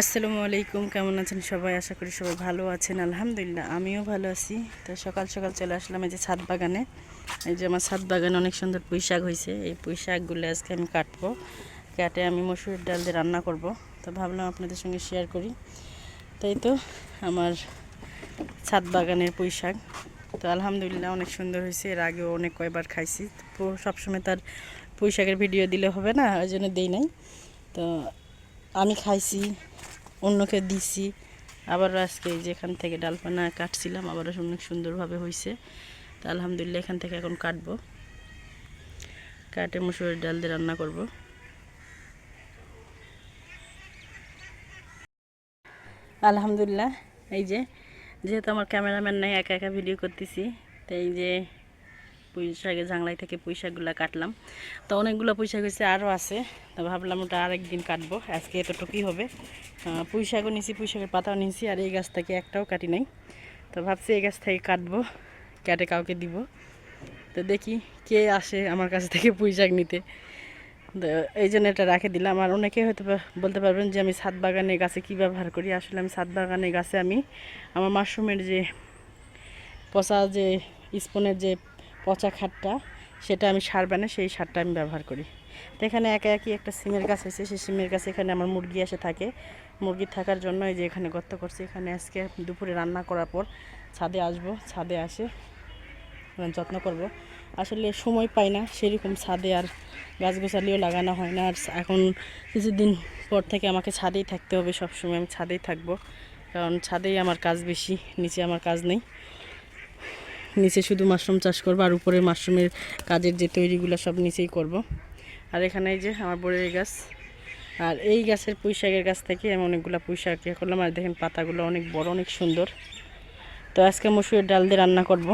আসসালামু আলাইকুম, কেমন আছেন সবাই? আশা করি সবাই ভালো আছেন, আলহামদুলিল্লাহ, আমিও ভালো আছি। তো সকাল সকাল চলে আসলাম এই যে ছাদ বাগানে। এই যে আমার ছাদ বাগানে অনেক সুন্দর পুঁই শাক হয়েছে। এই পুঁই শাকগুলো আজকে আমি কাটবো। কাটে আমি মসুরের ডাল দিয়ে রান্না করব। তো ভাবলাম আপনাদের সঙ্গে শেয়ার করি। তাই তো আমার ছাদ বাগানের পুঁই শাক তো আলহামদুলিল্লাহ অনেক সুন্দর হয়েছে। এর আগেও অনেক কয়বার খাইছি। তো সবসময় তার পুঁই শাকের ভিডিও দিলে হবে না? ওই জন্য দিই নাই। তো আমি খাইছি, অন্যকে দিছি। আবারও আজকে এই যে এখান থেকে ডালপানা কাটছিলাম আবারও অনেক সুন্দরভাবে হয়েছে তো আলহামদুলিল্লাহ এখান থেকে এখন কাটবো। কাটে মুসুরের ডাল দিয়ে রান্না করব। আলহামদুলিল্লাহ, এই যে, যেহেতু আমার ক্যামেরাম্যান নাই, একা একা ভিডিও করতেছি তো এই যে পুঁই শাকের জাংলাই থেকে পুঁই কাটলাম। তো অনেকগুলো পুঁই শাক হয়েছে আরও আছে। তো ভাবলাম ওটা আরেকদিন কাটবো। আজকে এতটুকুই হবে। আহ, পুঁই শাকও নিছি পুঁই শাকের পাতাও নিছি আর এই গাছ থেকে একটাও কাটি নাই। তো ভাবছি এই গাছ থেকে কাটবো কেটে কাউকে দিব। তো দেখি কে আসে আমার কাছ থেকে পুঁই শাক নিতে। তো এই জন্য এটা রাখে দিলাম। আর অনেকে হয়তো বলতে পারবেন যে আমি ছাদ বাগানে গাছে কী ব্যবহার করি। আসলে আমি ছাদ বাগানে গাছে আমি আমার মাশরুমের যে পচা যে স্পুনের যে পচা খাটটা, সেটা আমি সার বানাই, সেই সারটা আমি ব্যবহার করি। তো এখানে একা একই একটা সিমের গাছ হয়েছে সেই সিমের গাছে এখানে আমার মুরগি এসে থাকে। মুরগি থাকার জন্য এই যে এখানে গর্ত করছি, এখানে আজকে দুপুরে রান্না করার পর ছাদে আসব, ছাদে আসে যত্ন করব। আসলে সময় পাই না, সেরকম ছাদে আর গাছ গোছালিও লাগানো হয় না। আর এখন কিছুদিন পর থেকে আমাকে ছাদেই থাকতে হবে সবসময়, আমি ছাদেই থাকব। কারণ ছাদেই আমার কাজ বেশি, নিচে আমার কাজ নেই। নিচে শুধু মাশরুম চাষ করব আর উপরে মাশরুমের কাজের যে তৈরিগুলো সব নিচেই করব। আর এখানে যে আমার বড়ের গাছ। আর এই গাছের পুঁই শাকের গাছ থেকে আমি অনেকগুলো পুঁই শাক করলাম। আর দেখেন পাতাগুলো অনেক বড়, অনেক সুন্দর। তো আজকে মসুরের ডাল দিয়ে রান্না করব।